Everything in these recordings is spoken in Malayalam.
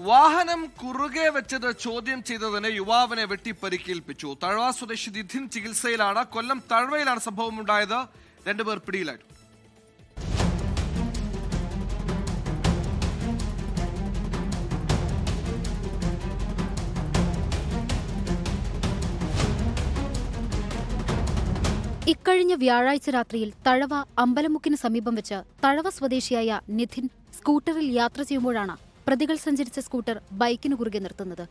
വാഹനം കുറുകെ വെച്ചത് ചോദ്യം ചെയ്തതിന് യുവാവിനെ വെട്ടി പരിക്കേൽപ്പിച്ചു തഴവ സ്വദേശി നിധിൻ ചികിത്സയിലാണ്. കൊല്ലം തഴവയിലാണ് സംഭവം ഉണ്ടായത് രണ്ടുപേർ പിടിയിലായിരുന്നു ഇക്കഴിഞ്ഞ വ്യാഴാഴ്ച രാത്രിയിൽ തഴവ അമ്പലമുക്കിന് സമീപം വെച്ച് തഴവ സ്വദേശിയായ നിധിൻ സ്കൂട്ടറിൽ യാത്ര ചെയ്യുമ്പോഴാണ് പ്രതികൾ സഞ്ചരിച്ച സ്കൂട്ടർ ബൈക്കിനു കുറുകെ നിർത്തുന്നത്.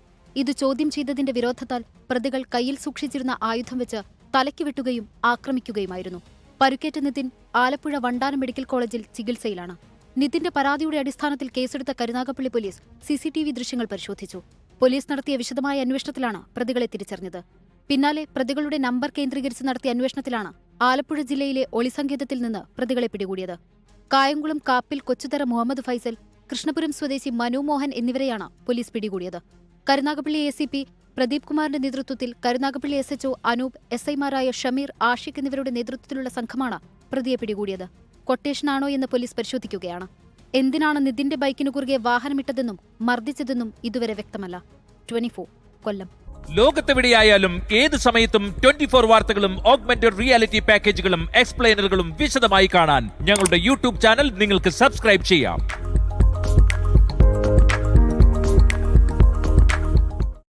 ഇത് ചോദ്യം ചെയ്തതിന്റെ വിരോധത്താൽ പ്രതികൾ കയ്യിൽ സൂക്ഷിച്ചിരുന്ന ആയുധം വെച്ച് തലയ്ക്ക് വെട്ടുകയും ആക്രമിക്കുകയുമായിരുന്നു. പരുക്കേറ്റ നിതിൻ ആലപ്പുഴ വണ്ടാനം മെഡിക്കൽ കോളേജിൽ ചികിത്സയിലാണ്. നിതിന്റെ പരാതിയുടെ അടിസ്ഥാനത്തിൽ കേസെടുത്ത കരുനാഗപ്പള്ളി പോലീസ് സിസിടിവി ദൃശ്യങ്ങൾ പരിശോധിച്ചു. പോലീസ് നടത്തിയ വിശദമായ അന്വേഷണത്തിലാണ് പ്രതികളെ തിരിച്ചറിഞ്ഞത്. പിന്നാലെ പ്രതികളുടെ നമ്പർ കേന്ദ്രീകരിച്ച് നടത്തിയ അന്വേഷണത്തിലാണ് ആലപ്പുഴ ജില്ലയിലെ ഒളിസങ്കേതത്തിൽ നിന്ന് പ്രതികളെ പിടികൂടിയത്. കായംകുളം കാപ്പിൽ കൊച്ചുതറ മുഹമ്മദ് ഫൈസൽ കൃഷ്ണപുരം സ്വദേശി മനുമോഹൻ എന്നിവരെയാണ് പോലീസ് പിടികൂടിയത്. Karunagappally A C P Pradeep കുമാറിന്റെ നേതൃത്വത്തിൽ Karunagappally S HO Anoop S ഐമാരായ ഷമീർ ആഷിഖ് എന്നിവരുടെ നേതൃത്വത്തിലുള്ള സംഘമാണ് പ്രതിയെ പിടികൂടിയത്. കൊട്ടേഷനാണോ എന്ന് പോലീസ് പരിശോധിക്കുകയാണ്. എന്തിനാണ് നിതിന്റെ ബൈക്കിനു കുറുകെ വാഹനമിട്ടതെന്നും മർദ്ദിച്ചതെന്നും ഇതുവരെ വ്യക്തമല്ല. ട്വന്റി കൊല്ലം. ലോകത്തെവിടെയായാലും ഏത് സമയത്തും ട്വന്റി ഫോർ വാർത്തകളും ഓഗ്മെന്റഡ് റിയാലിറ്റി പാക്കേജുകളും എക്സ്പ്ലെയിനറുകളും വിശദമായി കാണാൻ ഞങ്ങളുടെ യൂട്യൂബ് ചാനൽ നിങ്ങൾക്ക് സബ്സ്ക്രൈബ് ചെയ്യാം.